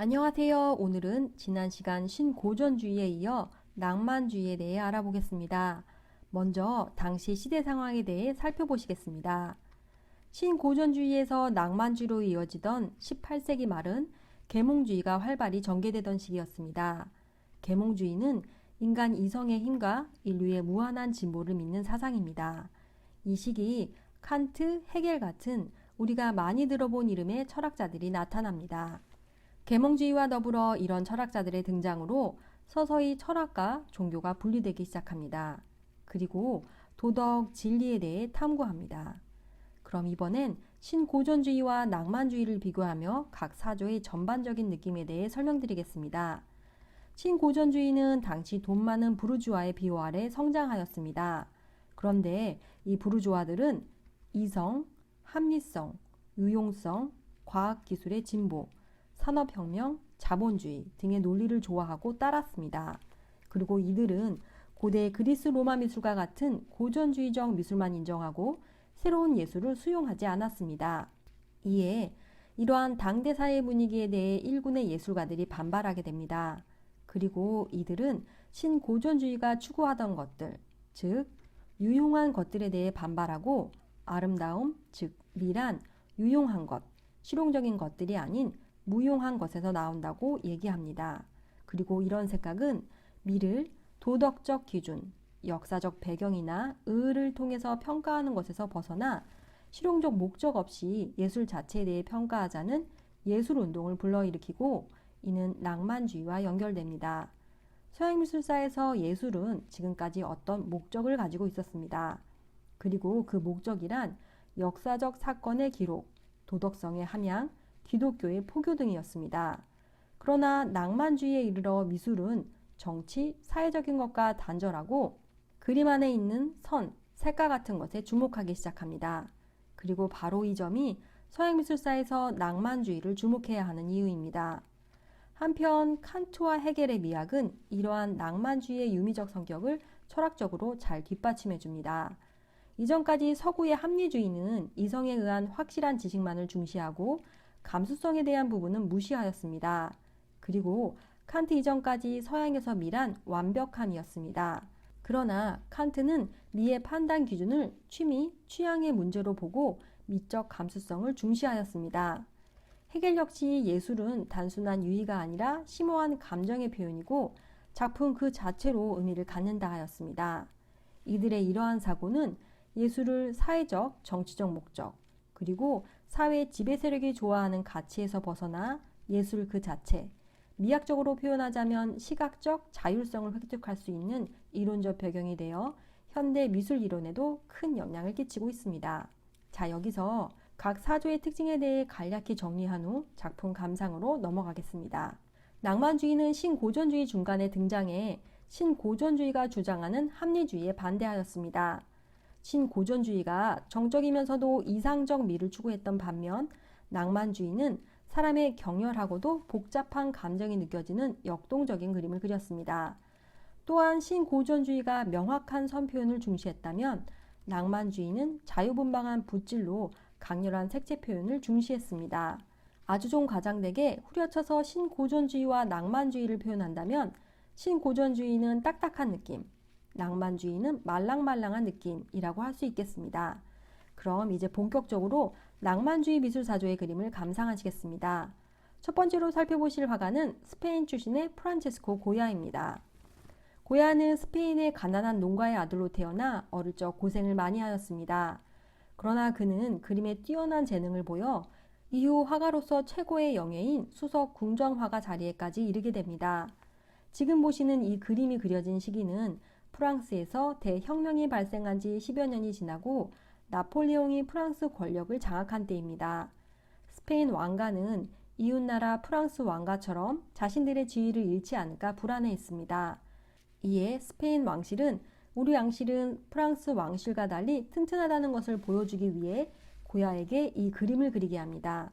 안녕하세요. 오늘은 지난 시간 신고전주의에 이어 낭만주의에 대해 알아보겠습니다. 먼저 당시 시대 상황에 대해 살펴보시겠습니다. 신고전주의에서 낭만주의로 이어지던 18세기 말은 계몽주의가 활발히 전개되던 시기였습니다. 계몽주의는 인간 이성의 힘과 인류의 무한한 진보를 믿는 사상입니다. 이 시기 칸트, 헤겔 같은 우리가 많이 들어본 이름의 철학자들이 나타납니다. 계몽주의와 더불어 이런 철학자들의 등장으로 서서히 철학과 종교가 분리되기 시작합니다. 그리고 도덕, 진리에 대해 탐구합니다. 그럼 이번엔 신고전주의와 낭만주의를 비교하며 각 사조의 전반적인 느낌에 대해 설명드리겠습니다. 신고전주의는 당시 돈 많은 부르주아의 비호 아래 성장하였습니다. 그런데 이 부르주아들은 이성, 합리성, 유용성, 과학기술의 진보, 산업혁명, 자본주의 등의 논리를 좋아하고 따랐습니다. 그리고 이들은 고대 그리스 로마 미술과 같은 고전주의적 미술만 인정하고 새로운 예술을 수용하지 않았습니다. 이에 이러한 당대 사회 분위기에 대해 일군의 예술가들이 반발하게 됩니다. 그리고 이들은 신고전주의가 추구하던 것들, 즉 유용한 것들에 대해 반발하고 아름다움, 즉 미란, 유용한 것, 실용적인 것들이 아닌 무용한 것에서 나온다고 얘기합니다. 그리고 이런 생각은 미를 도덕적 기준, 역사적 배경이나 의를 통해서 평가하는 것에서 벗어나 실용적 목적 없이 예술 자체에 대해 평가하자는 예술 운동을 불러일으키고 이는 낭만주의와 연결됩니다. 서양 미술사에서 예술은 지금까지 어떤 목적을 가지고 있었습니다. 그리고 그 목적이란 역사적 사건의 기록, 도덕성의 함양, 기독교의 포교 등이었습니다. 그러나 낭만주의에 이르러 미술은 정치, 사회적인 것과 단절하고 그림 안에 있는 선, 색깔 같은 것에 주목하기 시작합니다. 그리고 바로 이 점이 서양 미술사에서 낭만주의를 주목해야 하는 이유입니다. 한편 칸트와 헤겔의 미학은 이러한 낭만주의의 유미적 성격을 철학적으로 잘 뒷받침해 줍니다. 이전까지 서구의 합리주의는 이성에 의한 확실한 지식만을 중시하고 감수성에 대한 부분은 무시하였습니다. 그리고 칸트 이전까지 서양에서 미란 완벽함이었습니다. 그러나 칸트는 미의 판단 기준을 취미, 취향의 문제로 보고 미적 감수성을 중시하였습니다. 헤겔 역시 예술은 단순한 유의가 아니라 심오한 감정의 표현이고 작품 그 자체로 의미를 갖는다 하였습니다. 이들의 이러한 사고는 예술을 사회적, 정치적 목적, 그리고 사회 지배 세력이 좋아하는 가치에서 벗어나 예술 그 자체, 미학적으로 표현하자면 시각적 자율성을 획득할 수 있는 이론적 배경이 되어 현대 미술 이론에도 큰 영향을 끼치고 있습니다. 자, 여기서 각 사조의 특징에 대해 간략히 정리한 후 작품 감상으로 넘어가겠습니다. 낭만주의는 신고전주의 중간에 등장해 신고전주의가 주장하는 합리주의에 반대하였습니다. 신고전주의가 정적이면서도 이상적 미를 추구했던 반면 낭만주의는 사람의 격렬하고도 복잡한 감정이 느껴지는 역동적인 그림을 그렸습니다. 또한 신고전주의가 명확한 선표현을 중시했다면 낭만주의는 자유분방한 붓질로 강렬한 색채 표현을 중시했습니다. 아주 좀 과장되게 후려쳐서 신고전주의와 낭만주의를 표현한다면 신고전주의는 딱딱한 느낌, 낭만주의는 말랑말랑한 느낌이라고 할 수 있겠습니다. 그럼 이제 본격적으로 낭만주의 미술사조의 그림을 감상하시겠습니다. 첫 번째로 살펴보실 화가는 스페인 출신의 프란체스코 고야입니다. 고야는 스페인의 가난한 농가의 아들로 태어나 어릴 적 고생을 많이 하였습니다. 그러나 그는 그림에 뛰어난 재능을 보여 이후 화가로서 최고의 영예인 수석 궁정화가 자리에까지 이르게 됩니다. 지금 보시는 이 그림이 그려진 시기는 프랑스에서 대혁명이 발생한 지 10여 년이 지나고 나폴레옹이 프랑스 권력을 장악한 때입니다. 스페인 왕가는 이웃나라 프랑스 왕가처럼 자신들의 지위를 잃지 않을까 불안해했습니다. 이에 스페인 왕실은 우리 왕실은 프랑스 왕실과 달리 튼튼하다는 것을 보여주기 위해 고야에게 이 그림을 그리게 합니다.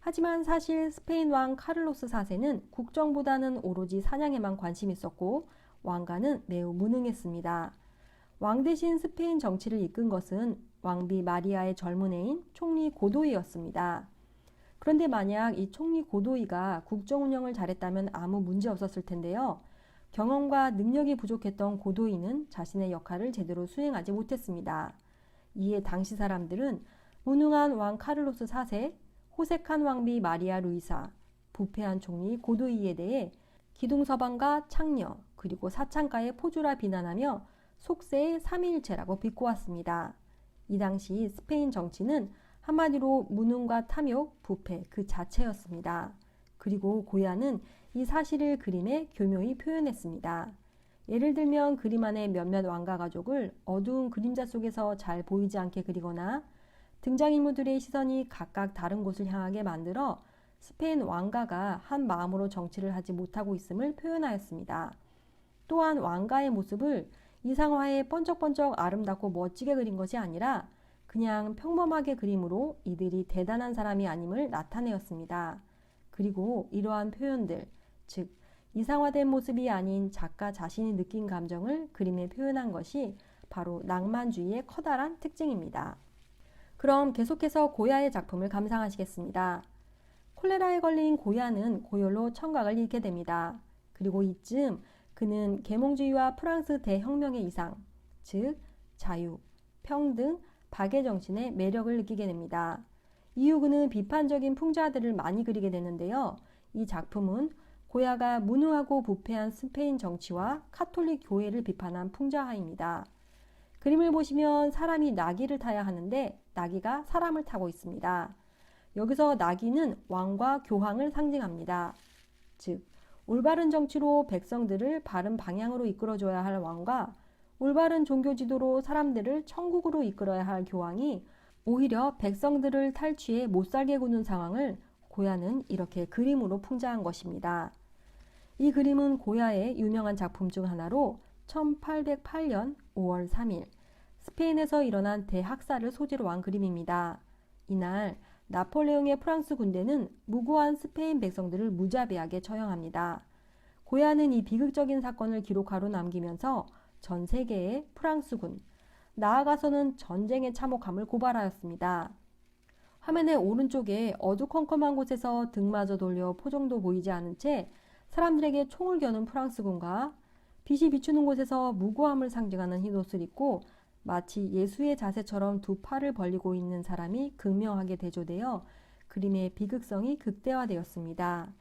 하지만 사실 스페인 왕 카를로스 4세는 국정보다는 오로지 사냥에만 관심 있었고 왕가는 매우 무능했습니다. 왕 대신 스페인 정치를 이끈 것은 왕비 마리아의 젊은 애인 총리 고도이였습니다. 그런데 만약 이 총리 고도이가 국정 운영을 잘했다면 아무 문제 없었을 텐데요. 경험과 능력이 부족했던 고도이는 자신의 역할을 제대로 수행하지 못했습니다. 이에 당시 사람들은 무능한 왕 카를로스 4세, 호색한 왕비 마리아 루이사, 부패한 총리 고도이에 대해 기둥서방과 창녀, 그리고 사창가의 포주라 비난하며 속세의 삼위일체라고 비꼬았습니다. 이 당시 스페인 정치는 한마디로 무능과 탐욕, 부패 그 자체였습니다. 그리고 고야는 이 사실을 그림에 교묘히 표현했습니다. 예를 들면 그림 안에 몇몇 왕가 가족을 어두운 그림자 속에서 잘 보이지 않게 그리거나 등장인물들의 시선이 각각 다른 곳을 향하게 만들어 스페인 왕가가 한 마음으로 정치를 하지 못하고 있음을 표현하였습니다. 또한 왕가의 모습을 이상화에 번쩍번쩍 아름답고 멋지게 그린 것이 아니라 그냥 평범하게 그림으로 이들이 대단한 사람이 아님을 나타내었습니다. 그리고 이러한 표현들, 즉 이상화된 모습이 아닌 작가 자신이 느낀 감정을 그림에 표현한 것이 바로 낭만주의의 커다란 특징입니다. 그럼 계속해서 고야의 작품을 감상하시겠습니다. 콜레라에 걸린 고야는 고열로 청각을 잃게 됩니다. 그리고 이쯤 그는 계몽주의와 프랑스 대혁명의 이상, 즉 자유, 평등, 박애 정신의 매력을 느끼게 됩니다. 이후 그는 비판적인 풍자들을 많이 그리게 되는데요. 이 작품은 고야가 무능하고 부패한 스페인 정치와 카톨릭 교회를 비판한 풍자화입니다. 그림을 보시면 사람이 나귀를 타야 하는데 나귀가 사람을 타고 있습니다. 여기서 나귀는 왕과 교황을 상징합니다. 즉, 올바른 정치로 백성들을 바른 방향으로 이끌어줘야 할 왕과 올바른 종교 지도로 사람들을 천국으로 이끌어야 할 교황이 오히려 백성들을 탈취해 못 살게 구는 상황을 고야는 이렇게 그림으로 풍자한 것입니다. 이 그림은 고야의 유명한 작품 중 하나로 1808년 5월 3일 스페인에서 일어난 대학살을 소재로 한 그림입니다. 이날 나폴레옹의 프랑스 군대는 무고한 스페인 백성들을 무자비하게 처형합니다. 고야는 이 비극적인 사건을 기록하로 남기면서 전 세계의 프랑스군, 나아가서는 전쟁의 참혹함을 고발하였습니다. 화면의 오른쪽에 어두컴컴한 곳에서 등마저 돌려 포정도 보이지 않은 채 사람들에게 총을 겨눈 프랑스군과 빛이 비추는 곳에서 무고함을 상징하는 흰 옷을 입고 마치 예수의 자세처럼 두 팔을 벌리고 있는 사람이 극명하게 대조되어 그림의 비극성이 극대화되었습니다.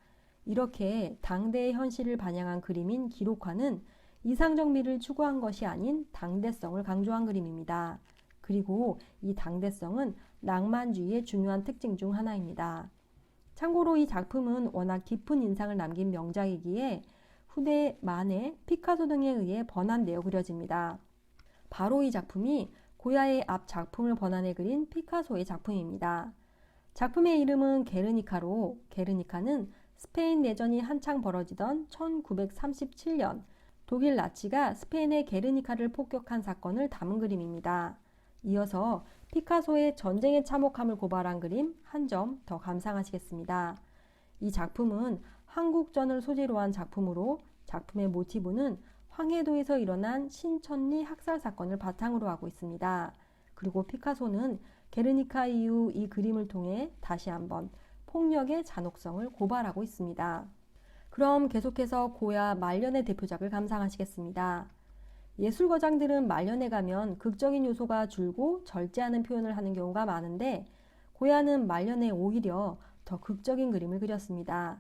이렇게 당대의 현실을 반영한 그림인 기록화는 이상적 미를 추구한 것이 아닌 당대성을 강조한 그림입니다. 그리고 이 당대성은 낭만주의의 중요한 특징 중 하나입니다. 참고로 이 작품은 워낙 깊은 인상을 남긴 명작이기에 후대 만에 피카소 등에 의해 번안되어 그려집니다. 바로 이 작품이 고야의 앞 작품을 번안해 그린 피카소의 작품입니다. 작품의 이름은 게르니카로 게르니카는 스페인 내전이 한창 벌어지던 1937년 독일 나치가 스페인의 게르니카를 폭격한 사건을 담은 그림입니다. 이어서 피카소의 전쟁의 참혹함을 고발한 그림 한 점 더 감상하시겠습니다. 이 작품은 한국전을 소재로 한 작품으로 작품의 모티브는 황해도에서 일어난 신천리 학살 사건을 바탕으로 하고 있습니다. 그리고 피카소는 게르니카 이후 이 그림을 통해 다시 한번 폭력의 잔혹성을 고발하고 있습니다. 그럼 계속해서 고야 말년의 대표작을 감상하시겠습니다. 예술거장들은 말년에 가면 극적인 요소가 줄고 절제하는 표현을 하는 경우가 많은데 고야는 말년에 오히려 더 극적인 그림을 그렸습니다.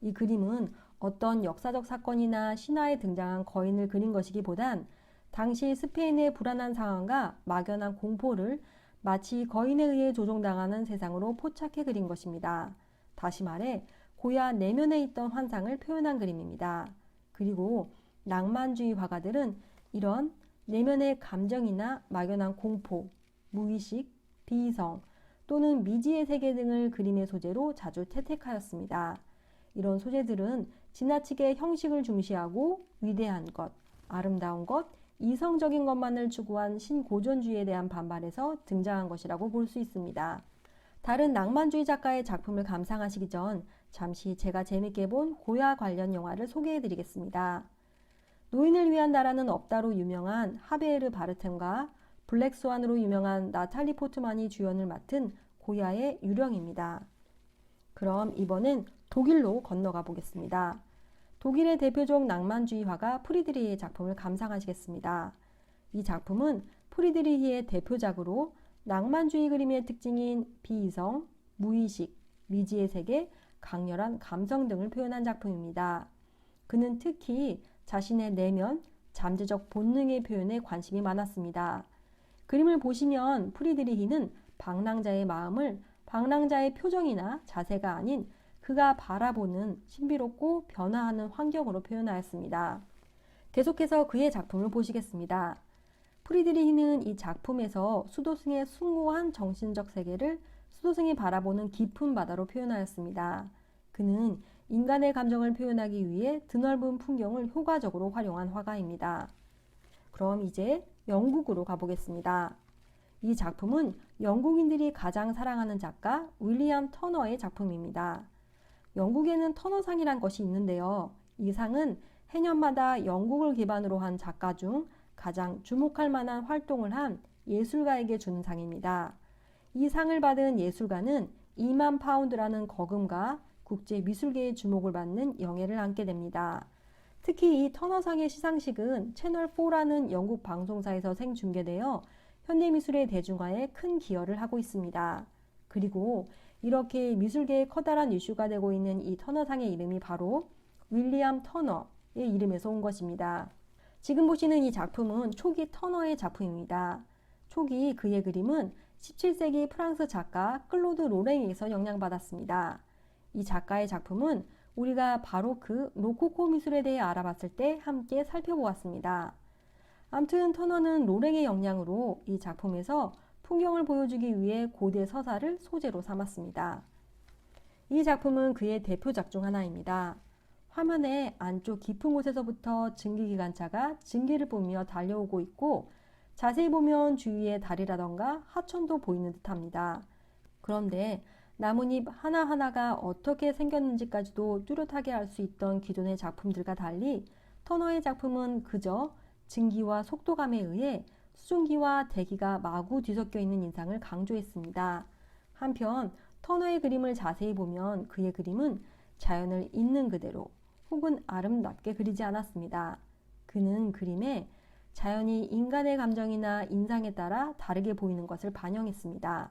이 그림은 어떤 역사적 사건이나 신화에 등장한 거인을 그린 것이기보단 당시 스페인의 불안한 상황과 막연한 공포를 마치 거인에 의해 조종당하는 세상으로 포착해 그린 것입니다. 다시 말해 고야 내면에 있던 환상을 표현한 그림입니다. 그리고 낭만주의 화가들은 이런 내면의 감정이나 막연한 공포, 무의식, 비이성 또는 미지의 세계 등을 그림의 소재로 자주 채택하였습니다. 이런 소재들은 지나치게 형식을 중시하고 위대한 것, 아름다운 것, 이성적인 것만을 추구한 신고전주의에 대한 반발에서 등장한 것이라고 볼 수 있습니다. 다른 낭만주의 작가의 작품을 감상하시기 전 잠시 제가 재밌게 본 고야 관련 영화를 소개해 드리겠습니다. 노인을 위한 나라는 없다로 유명한 하베르 바르템과 블랙스완으로 유명한 나탈리 포트만이 주연을 맡은 고야의 유령입니다. 그럼 이번엔 독일로 건너가 보겠습니다. 독일의 대표적 낭만주의 화가 프리드리히의 작품을 감상하시겠습니다. 이 작품은 프리드리히의 대표작으로 낭만주의 그림의 특징인 비이성, 무의식, 미지의 세계, 강렬한 감성 등을 표현한 작품입니다. 그는 특히 자신의 내면, 잠재적 본능의 표현에 관심이 많았습니다. 그림을 보시면 프리드리히는 방랑자의 마음을 방랑자의 표정이나 자세가 아닌 그가 바라보는 신비롭고 변화하는 환경으로 표현하였습니다. 계속해서 그의 작품을 보시겠습니다. 프리드리히는 이 작품에서 수도승의 숭고한 정신적 세계를 수도승이 바라보는 깊은 바다로 표현하였습니다. 그는 인간의 감정을 표현하기 위해 드넓은 풍경을 효과적으로 활용한 화가입니다. 그럼 이제 영국으로 가보겠습니다. 이 작품은 영국인들이 가장 사랑하는 작가 윌리엄 터너의 작품입니다. 영국에는 터너상이란 것이 있는데요. 이 상은 해년마다 영국을 기반으로 한 작가 중 가장 주목할 만한 활동을 한 예술가에게 주는 상입니다. 이 상을 받은 예술가는 2만 파운드라는 거금과 국제 미술계의 주목을 받는 영예를 안게 됩니다. 특히 이 터너상의 시상식은 채널4라는 영국 방송사에서 생중계되어 현대미술의 대중화에 큰 기여를 하고 있습니다. 그리고 이렇게 미술계의 커다란 이슈가 되고 있는 이 터너상의 이름이 바로 윌리엄 터너의 이름에서 온 것입니다. 지금 보시는 이 작품은 초기 터너의 작품입니다. 초기 그의 그림은 17세기 프랑스 작가 클로드 로랭에서 영향받았습니다. 이 작가의 작품은 우리가 바로 그 로코코 미술에 대해 알아봤을 때 함께 살펴보았습니다. 암튼 터너는 로랭의 영향으로 이 작품에서 풍경을 보여주기 위해 고대 서사를 소재로 삼았습니다. 이 작품은 그의 대표작 중 하나입니다. 화면의 안쪽 깊은 곳에서부터 증기기관차가 증기를 뿜으며 달려오고 있고 자세히 보면 주위에 달이라던가 하천도 보이는 듯 합니다. 그런데 나뭇잎 하나하나가 어떻게 생겼는지까지도 뚜렷하게 알 수 있던 기존의 작품들과 달리 터너의 작품은 그저 증기와 속도감에 의해 수증기와 대기가 마구 뒤섞여 있는 인상을 강조했습니다. 한편 터너의 그림을 자세히 보면 그의 그림은 자연을 있는 그대로 혹은 아름답게 그리지 않았습니다. 그는 그림에 자연이 인간의 감정이나 인상에 따라 다르게 보이는 것을 반영했습니다.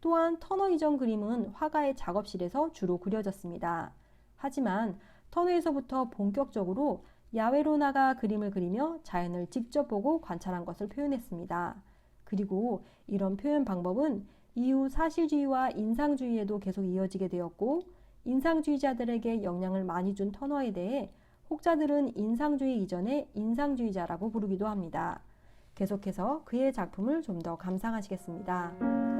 또한 터너 이전 그림은 화가의 작업실에서 주로 그려졌습니다. 하지만 터너에서부터 본격적으로 야외로 나가 그림을 그리며 자연을 직접 보고 관찰한 것을 표현했습니다. 그리고 이런 표현 방법은 이후 사실주의와 인상주의에도 계속 이어지게 되었고 인상주의자들에게 영향을 많이 준 터너에 대해 혹자들은 인상주의 이전의 인상주의자라고 부르기도 합니다. 계속해서 그의 작품을 좀 더 감상하시겠습니다.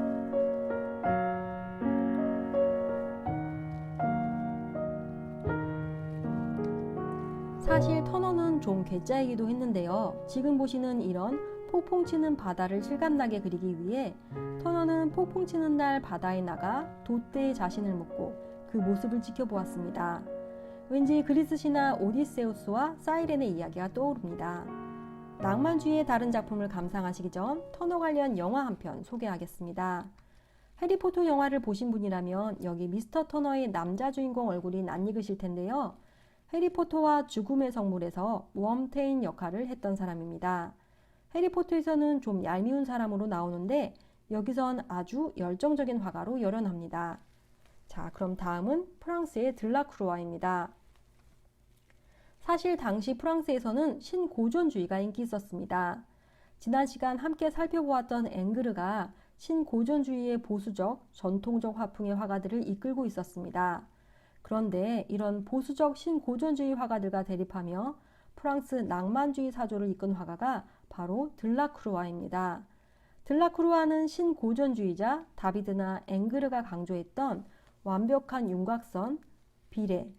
사실 터너는 좀 괴짜이기도 했는데요. 지금 보시는 이런 폭풍 치는 바다를 실감나게 그리기 위해 터너는 폭풍 치는 날 바다에 나가 돛대에 자신을 묻고 그 모습을 지켜보았습니다. 왠지 그리스 신화 오디세우스와 사이렌의 이야기가 떠오릅니다. 낭만주의의 다른 작품을 감상하시기 전 터너 관련 영화 한 편 소개하겠습니다. 해리포터 영화를 보신 분이라면 여기 미스터 터너의 남자 주인공 얼굴이 낯익으실 텐데요. 해리포터와 죽음의 성물에서 웜테인 역할을 했던 사람입니다. 해리포터에서는 좀 얄미운 사람으로 나오는데 여기선 아주 열정적인 화가로 열연합니다. 자, 그럼 다음은 프랑스의 들라크루아입니다. 사실 당시 프랑스에서는 신고전주의가 인기 있었습니다. 지난 시간 함께 살펴보았던 앵그르가 신고전주의의 보수적, 전통적 화풍의 화가들을 이끌고 있었습니다. 그런데 이런 보수적 신고전주의 화가들과 대립하며 프랑스 낭만주의 사조를 이끈 화가가 바로 들라크루아입니다. 들라크루아는 신고전주의자 다비드나 앵그르가 강조했던 완벽한 윤곽선, 비례,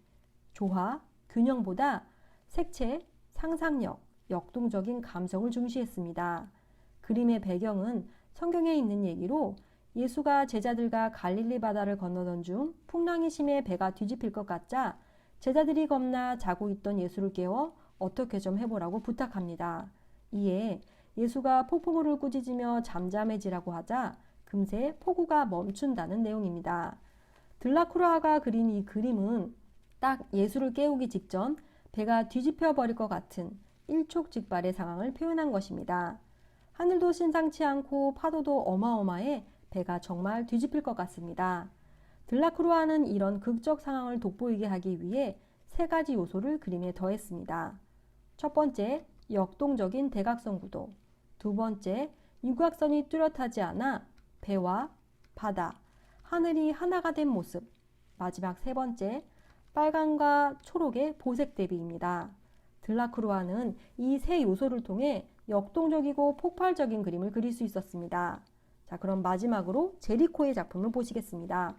조화, 균형보다 색채, 상상력, 역동적인 감성을 중시했습니다. 그림의 배경은 성경에 있는 얘기로 예수가 제자들과 갈릴리 바다를 건너던 중 풍랑이 심해 배가 뒤집힐 것 같자 제자들이 겁나 자고 있던 예수를 깨워 어떻게 좀 해보라고 부탁합니다. 이에 예수가 폭풍우를 꾸짖으며 잠잠해지라고 하자 금세 폭우가 멈춘다는 내용입니다. 들라크루아가 그린 이 그림은 딱 예술을 깨우기 직전 배가 뒤집혀 버릴 것 같은 일촉즉발의 상황을 표현한 것입니다. 하늘도 심상치 않고 파도도 어마어마해 배가 정말 뒤집힐 것 같습니다. 들라크루아는 이런 극적 상황을 돋보이게 하기 위해 세 가지 요소를 그림에 더했습니다. 첫 번째, 역동적인 대각선 구도. 두 번째, 육각선이 뚜렷하지 않아 배와 바다, 하늘이 하나가 된 모습. 마지막 세 번째, 빨강과 초록의 보색 대비입니다. 들라크루아는 이 세 요소를 통해 역동적이고 폭발적인 그림을 그릴 수 있었습니다. 자, 그럼 마지막으로 제리코의 작품을 보시겠습니다.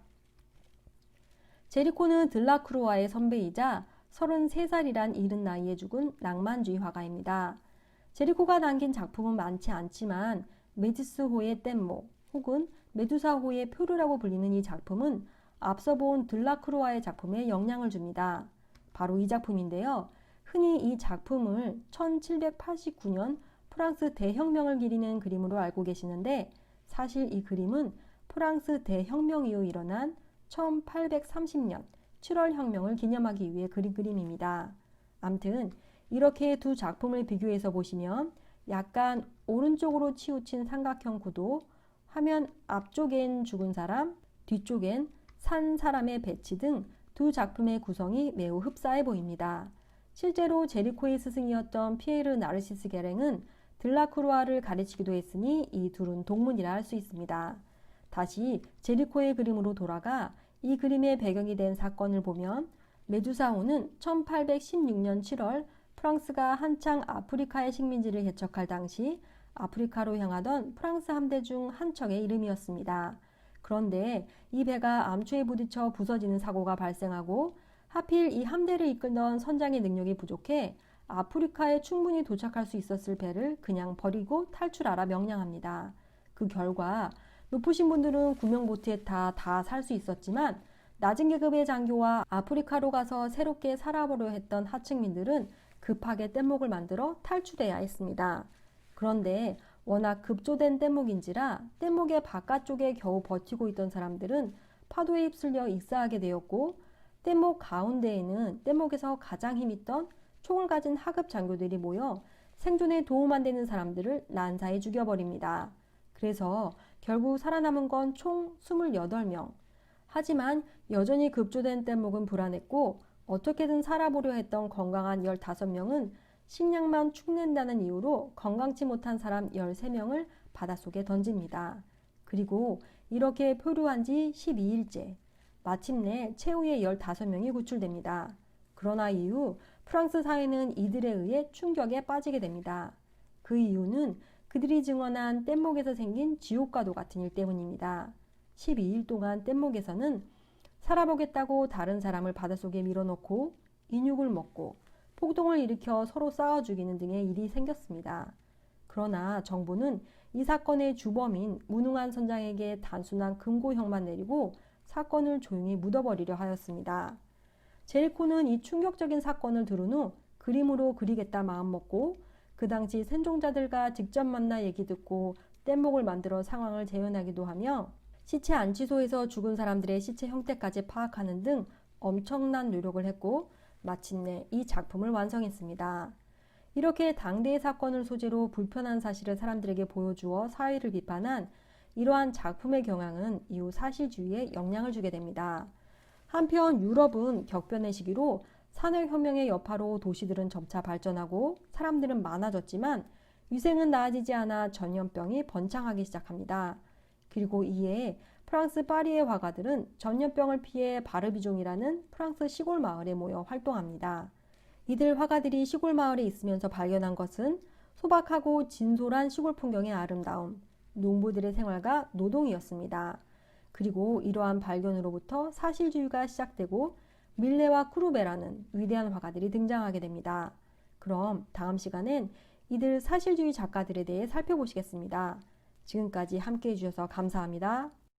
제리코는 들라크루아의 선배이자 33살이란 이른 나이에 죽은 낭만주의 화가입니다. 제리코가 남긴 작품은 많지 않지만 메디스호의 뗏모 혹은 메두사호의 표류라고 불리는 이 작품은 앞서 본 들라크루아의 작품에 영향을 줍니다. 바로 이 작품인데요. 흔히 이 작품을 1789년 프랑스 대혁명을 기리는 그림으로 알고 계시는데 사실 이 그림은 프랑스 대혁명 이후 일어난 1830년 7월 혁명을 기념하기 위해 그린 그림입니다. 암튼 이렇게 두 작품을 비교해서 보시면 약간 오른쪽으로 치우친 삼각형 구도, 화면 앞쪽엔 죽은 사람, 뒤쪽엔 산 사람의 배치 등 두 작품의 구성이 매우 흡사해 보입니다. 실제로 제리코의 스승이었던 피에르 나르시스 게랭은 들라크루아를 가르치기도 했으니 이 둘은 동문이라 할 수 있습니다. 다시 제리코의 그림으로 돌아가 이 그림의 배경이 된 사건을 보면 메두사호는 1816년 7월 프랑스가 한창 아프리카의 식민지를 개척할 당시 아프리카로 향하던 프랑스 함대 중 한 척의 이름이었습니다. 그런데 이 배가 암초에 부딪혀 부서지는 사고가 발생하고 하필 이 함대를 이끌던 선장의 능력이 부족해 아프리카에 충분히 도착할 수 있었을 배를 그냥 버리고 탈출하라 명령합니다. 그 결과 높으신 분들은 구명보트에 다 다 살 수 있었지만 낮은 계급의 장교와 아프리카로 가서 새롭게 살아보려 했던 하층민들은 급하게 뗏목을 만들어 탈출해야 했습니다. 그런데 워낙 급조된 뗏목인지라 뗏목의 바깥쪽에 겨우 버티고 있던 사람들은 파도에 휩쓸려 익사하게 되었고 뗏목 가운데에는 뗏목에서 가장 힘있던 총을 가진 하급 장교들이 모여 생존에 도움 안 되는 사람들을 난사해 죽여버립니다. 그래서 결국 살아남은 건 총 28명. 하지만 여전히 급조된 뗏목은 불안했고 어떻게든 살아보려 했던 건강한 15명은 식량만 축낸다는 이유로 건강치 못한 사람 13명을 바닷속에 던집니다. 그리고 이렇게 표류한 지 12일째, 마침내 최후의 15명이 구출됩니다. 그러나 이후 프랑스 사회는 이들에 의해 충격에 빠지게 됩니다. 그 이유는 그들이 증언한 뗏목에서 생긴 지옥과도 같은 일 때문입니다. 12일 동안 뗏목에서는 살아보겠다고 다른 사람을 바닷속에 밀어넣고 인육을 먹고 폭동을 일으켜 서로 싸워 죽이는 등의 일이 생겼습니다. 그러나 정부는 이 사건의 주범인 무능한 선장에게 단순한 금고형만 내리고 사건을 조용히 묻어버리려 하였습니다. 제리코는 이 충격적인 사건을 들은 후 그림으로 그리겠다 마음먹고 그 당시 생존자들과 직접 만나 얘기 듣고 뗏목을 만들어 상황을 재현하기도 하며 시체 안치소에서 죽은 사람들의 시체 형태까지 파악하는 등 엄청난 노력을 했고 마침내 이 작품을 완성했습니다. 이렇게 당대의 사건을 소재로 불편한 사실을 사람들에게 보여주어 사회를 비판한 이러한 작품의 경향은 이후 사실주의에 영향을 주게 됩니다. 한편 유럽은 격변의 시기로 산업혁명의 여파로 도시들은 점차 발전하고 사람들은 많아졌지만 위생은 나아지지 않아 전염병이 번창하기 시작합니다. 그리고 이에 프랑스 파리의 화가들은 전염병을 피해 바르비종이라는 프랑스 시골 마을에 모여 활동합니다. 이들 화가들이 시골 마을에 있으면서 발견한 것은 소박하고 진솔한 시골 풍경의 아름다움, 농부들의 생활과 노동이었습니다. 그리고 이러한 발견으로부터 사실주의가 시작되고 밀레와 쿠루베라는 위대한 화가들이 등장하게 됩니다. 그럼 다음 시간엔 이들 사실주의 작가들에 대해 살펴보시겠습니다. 지금까지 함께 해주셔서 감사합니다.